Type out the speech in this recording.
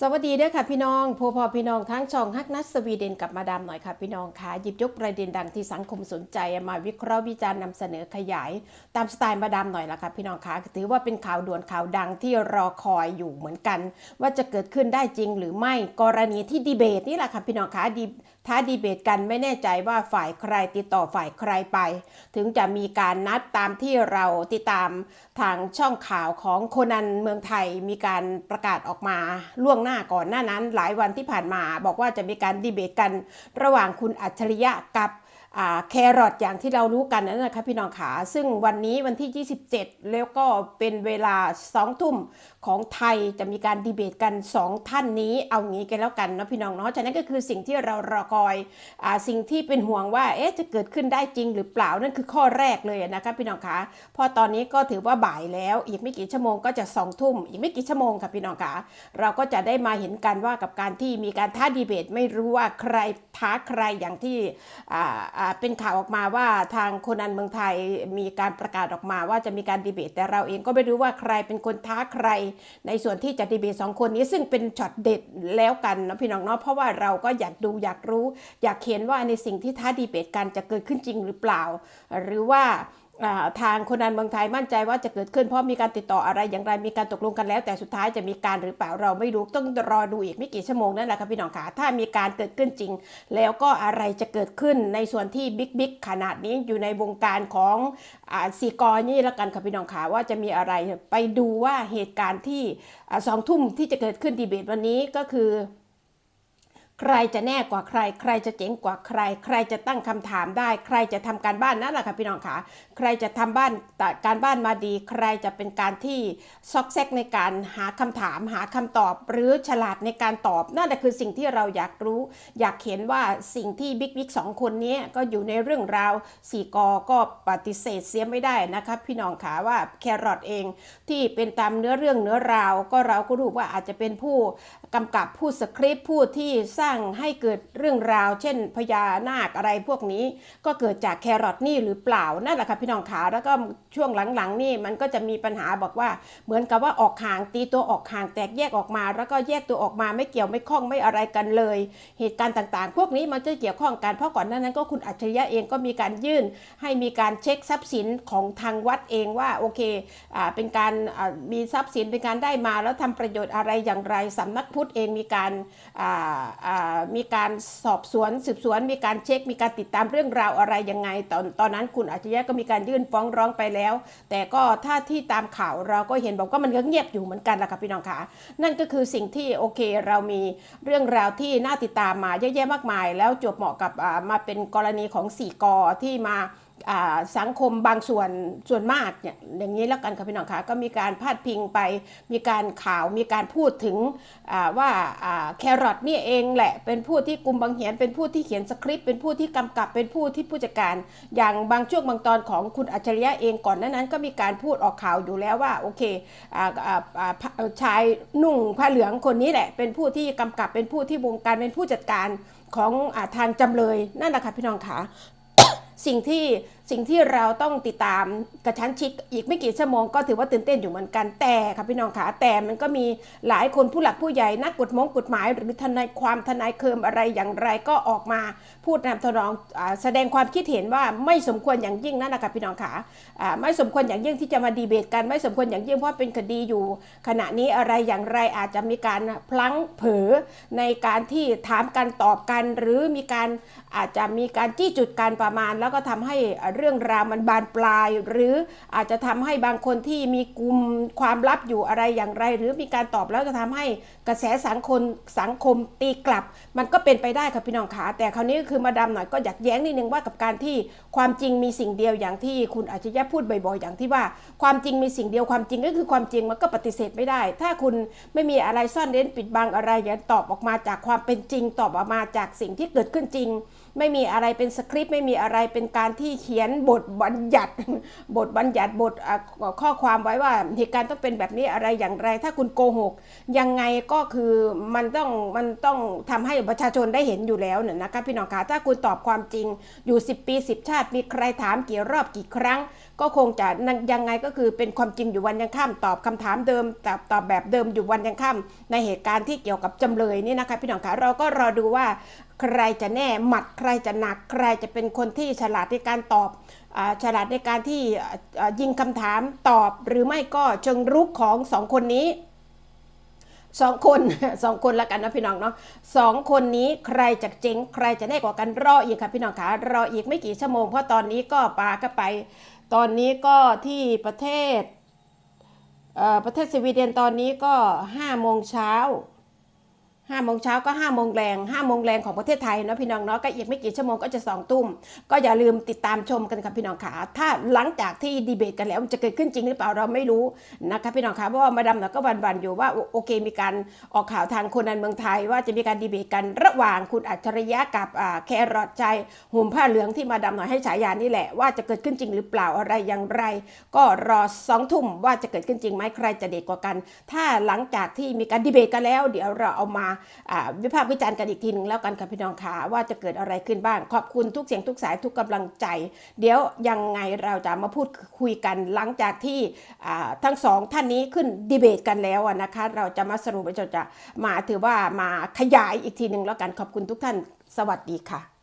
สวัสดีเด้อค่ะพี่น้องพอพอพี่น้องทั้งช่องฮักนัสสวีเดนกับมาดามหน่อยค่ะพี่น้องค่ะหยิบยกประเด็นดังที่สังคมสนใจมาวิเคราะห์วิจารณ์นำเสนอขยาย ตามสไตล์มาดามหน่อยละค่ะพี่น้องค่ะถือว่าเป็นข่าวด่วนข่าวดังที่รอคอยอยู่เหมือนกัน ว่าจะเกิดขึ้นได้จริงหรือไม่กรณีที่ดีเบตนี่แหละค่ะพี่น้องค่ะดีท้าดีเบตกันไม่แน่ใจว่าฝ่ายใครติดต่อฝ่ายใครไป ถึงจะมีการนัดตามที่เราติดตามทางช่องข่าวของโคนันเมืองไทยมีการประกาศออกมาล่วงหน้าก่อนหน้านั้น หลายวันที่ผ่านมาบอกว่าจะมีการดีเบตกัน ระหว่างคุณอัจฉริยะกับ แครอทอย่างที่เรารู้กันนั่นนะคะพี่น้องขาซึ่งวันนี้วันที่ 27 แล้วก็เป็นเวลา 2 ทุ่มของไทยจะมีการดีเบตกัน 2 ท่านนี้เอางี้กันแล้วกันนะพี่น้องเนาะฉะนั้นก็คือสิ่งที่เรารอคอยอสิ่งที่เป็นห่วงว่าเอ๊ะจะเกิดขึ้นได้จริงหรือเปล่านั่นคือข้อแรกเลยนะคะพี่น้องคะพอตอนนี้ก็ถือว่าบ่ายแล้ว อีกไม่กี่ชั่วโมงก็จะสองทุ่มอีกไม่กี่ชั่วโมงค่ะพี่น้องคะเราก็จะได้มาเห็นกันว่ากับการที่มีการท้าดีเบต ไม่รู้ว่าใครท้าใครอย่างที่อ่าเป็นข่าวออกมาว่าทางคนอันเมืองไทยมีการประกาศออกมาว่าจะมีการดีเบต แต่เราเองก็ไม่รู้ว่าใครเป็นคนท้าใคร ในส่วนที่จะดีเบตสองคนนี้ซึ่งเป็นช็อตเด็ดแล้วกันนะพี่น้องเนาะเพราะว่าเราก็อยากดูอยากรู้ อยากเห็นว่าในสิ่งที่ท้าดีเบตกันจะเกิดขึ้นจริงหรือเปล่า หรือว่าอ่า ทางคนนันเมืองไทยมั่นใจว่าจะเกิดขึ้นเพราะมีการติดต่ออะไรอย่างไรมีการตกลงกันแล้ว แต่สุดท้ายจะมีการหรือเปล่าเราไม่รู้ต้องรอดูอีกไม่กี่ชั่วโมงนั่นแหละครับพี่น้องขาถ้ามีการเกิดขึ้นจริง แล้วก็อะไรจะเกิดขึ้นในส่วนที่บิ๊กบิ๊กขนาดนี้อยู่ในวงการของอสีกอนี่ละกันครับพี่น้องขาว่าจะมีอะไรไปดูว่าเหตุการณ์ที่อสองทุ่มที่จะเกิดขึ้นดีเบตวันนี้ก็คือ ใครจะแน่กว่าใคร ใครจะเจ๋งกว่าใคร ใครจะตั้งคำถามได้ ใครจะทำการบ้านนั่นแหละค่ะพี่น้องค่ะ ใครจะทำบ้านแต่การบ้านมาดี ใครจะเป็นการที่ซอกแซกในการหาคำถาม หาคำตอบ หรือฉลาดในการตอบ นั่นแหละคือสิ่งที่เราอยากรู้ อยากเห็นว่าสิ่งที่บิ๊กบิ๊กสองคนนี้ก็อยู่ในเรื่องราวสี่กอก็ปฏิเสธเสียไม่ได้นะคะพี่น้องค่ะว่าแครอทเองที่เป็นตามเนื้อเรื่องเนื้อราว ก็เราก็รู้ว่าอาจจะเป็นผู้กำกับผู้สคริปต์ผู้ที่สร้างางให้เกิดเรื่องราว เช่นพญานาคอะไรพวกนี้ ก็เกิดจากแครอทนี่หรือเปล่านั่นแหละค่ะพี่น้องขาแล้วก็ช่วงหลังๆนี่มันก็จะมีปัญหาบอกว่า เหมือนกับว่าออกห่างตีตัวออกห่างแตกแยกออกมา แล้วก็แยกตัวออกมาไม่เกี่ยวไม่ข้องไม่อะไรกันเลย เหตุการณ์ต่างๆ พวกนี้มันจะเกี่ยวข้องกันเพราะก่อนหน้านั้นก็คุณอัจฉริยะเองก็มีการยื่น ให้มีการเช็คทรัพย์สินของทางวัดเองว่าโอเคอ่าเป็นการมีทรัพย์สินเป็นการได้มาแล้วทำประโยชน์อะไรอย่างไรสำนักพุทธเองมีการอ่ามีการสอบสวนสืบสวน มีการเช็ค มีการติดตามเรื่องราวอะไรยังไง ตอนตอนนั้นคุณอาชญะก็มีการยื่นฟ้องร้องไปแล้ว แต่ก็ถ้าที่ตามข่าวเราก็เห็นบอกว่ามันก็เงียบอยู่เหมือนกันแหละค่ะพี่น้องคะนั่นก็คือสิ่งที่โอเคเรามีเรื่องราวที่น่าติดตามมาเยอะแยะมากมาย แล้วจบเหมาะกับมาเป็นกรณีของสี่กอที่มา สังคมบางส่วนส่วนมากเนี่ยอย่างนี้แล้วกันค่ะพี่น้องคะก็มีการพาดพิงไป มีการข่าวมีการพูดถึงว่าแครอทนี่เองแหละ เป็นผู้ที่กลุ่มบางเหียนเป็นผู้ที่เขียนสคริปต์เป็นผู้ที่กำกับเป็นผู้ที่ผู้จัดการ อย่างบางช่วงบางตอนของคุณอัจฉริยะเองก่อนนั้นก็มีการพูดออกข่าวอยู่แล้วว่าโอเคชายนุ่งผ้าเหลืองคนนี้แหละ เป็นผู้ที่กำกับเป็นผู้ที่วงการเป็นผู้จัดการของอทางจำเลยนั่นแหละค่ะพี่น้องคะ สิ่งที่ สิ่งที่เราต้องติดตามกระชั้นชิดอีกไม่กี่ชั่วโมงก็ถือว่าตื่นเต้นอยู่เหมือนกันแต่ค่ะพี่น้องขาแต่มันก็มีหลายคนผู้หลักผู้ใหญ่นักกฎมงกฎหมาย หรือทนายความทนายเคิมอะไรอย่างไรก็ออกมาพูดนำทนองอแสดงความคิดเห็นว่าไม่สมควรอย่างยิ่งนั่นแหละค่ะพี่น้องขาอ่าไม่สมควรอย่างยิ่งที่จะมาดีเบตกันไม่สมควรอย่างยิ่งเพราะเป็นคดีอยู่ ขณะนี้อะไรอย่างไรอาจจะมีการพลั้งเผลอในการที่ถามกันตอบกัน หรือมีการอาจจะมีการจี้จุดการประมาณ แล้วก็ทำให้เรื่องราวมันบานปลาย หรืออาจจะทำให้บางคนที่มีกลุ่มความลับอยู่อะไรอย่างไร หรือมีการตอบแล้วจะทำให้กระแสสังคมสังคมตีกลับ มันก็เป็นไปได้ค่ะพี่น้องขาแต่คราวนี้ก็คือมาดามหน่อยก็อยากแย้งนิดนึงว่ากับการที่ความจริงมีสิ่งเดียวอย่างที่คุณอาชญะพูดบ่อยๆอย่างที่ว่า ความจริงมีสิ่งเดียวความจริงก็คือความจริงมันก็ปฏิเสธไม่ได้ ถ้าคุณไม่มีอะไรซ่อนเร้นปิดบังอะไรอย่าตอบออกมาจากความเป็นจริงตอบออกมาจากสิ่งที่เกิดขึ้นจริง ไม่มีอะไรเป็นสคริปต์ไม่มีอะไรเป็นการที่เขียนบทบัญญัติ บทบัญญัติบทข้อความไว้ว่าเหตุการณ์ต้องเป็นแบบนี้อะไรอย่างไร ถ้าคุณโกหก ยังไงก็คือมันต้องมันต้องทำให้ประชาชนได้เห็นอยู่แล้วเนี่ยนะคะพี่น้องคะถ้าคุณตอบความจริงอยู่ 10 ปี 10 ชาติ มีใครถามกี่รอบกี่ครั้ง ก็คงจะยังไงก็คือเป็นความจริงอยู่วันยังค่ำตอบคำถามเดิมตอบตอบแบบเดิมอยู่วันยังค่ำในเหตุการณ์ที่เกี่ยวกับจำเลยนี่นะคะ พี่น้องคะเราก็รอดูว่าใครจะแน่หมัดใครจะหนัก ใครจะเป็นคนที่ฉลาดในการตอบอาฉลาดในการที่ยิงคำถามตอบหรือไม่ก็เชิงรุกของสองคนนี้ สองคนสองคนละกันนะพี่น้องเนาะสองคนนี้ใครจะเจ๋งใครจะแน่กว่ากันรออีกค่ะพี่น้องคะรออีกไม่กี่ชั่วโมงเพราะตอนนี้ก็ปาก็ไป ตอนนี้ก็ที่ประเทศเอ่อประเทศสวีเดนตอนนี้ก็ห้าโมงเช้า ห้าโมงเช้าก็ห้าโมงแรงห้าโมงแรงของประเทศไทยเนาะพี่น้องเนาะก็อีกไม่กี่ชั่วโมงก็จะสองทุ่มก็อย่าลืมติดตามชมกันค่ะพี่น้องขาถ้าหลังจากที่ดีเบตกันแล้วมันจะเกิดขึ้นจริงหรือเปล่าเราไม่รู้นะคะพี่น้องคะเพราะว่ามาดามเนี่ยก็บันๆอยู่ว่าโอเคมีการออกข่าวทางคนนันเมืองไทย ว่าจะมีการดีเบตกันระหว่างคุณอัจฉริยะกับแครอทใจห่มผ้าเหลืองที่มาดามหน่อยให้ฉายานี่แหละ ว่าจะเกิดขึ้นจริงหรือเปล่าอะไรอย่างไร ก็รอสองทุ่มว่าจะเกิดขึ้นจริงไหมใครจะเด็ดกว่ากัน ถ้าหลังจากที่มีการดีเบตกันแล้ว เดี๋ยวเราเอามาวิพากษ์วิจารณ์กันอีกทีหนึ่งแล้วกันค่ะพี่น้องขาว่าจะเกิดอะไรขึ้นบ้าง ขอบคุณทุกเสียงทุกสายทุกกำลังใจ เดี๋ยวยังไงเราจะมาพูดคุยกันหลังจากที่ทั้งสองท่านนี้ขึ้นดีเบตกันแล้วนะคะ เราจะมาสรุปเราจะมาถือว่ามาขยายอีกทีหนึ่งแล้วกันขอบคุณทุกท่านสวัสดีค่ะ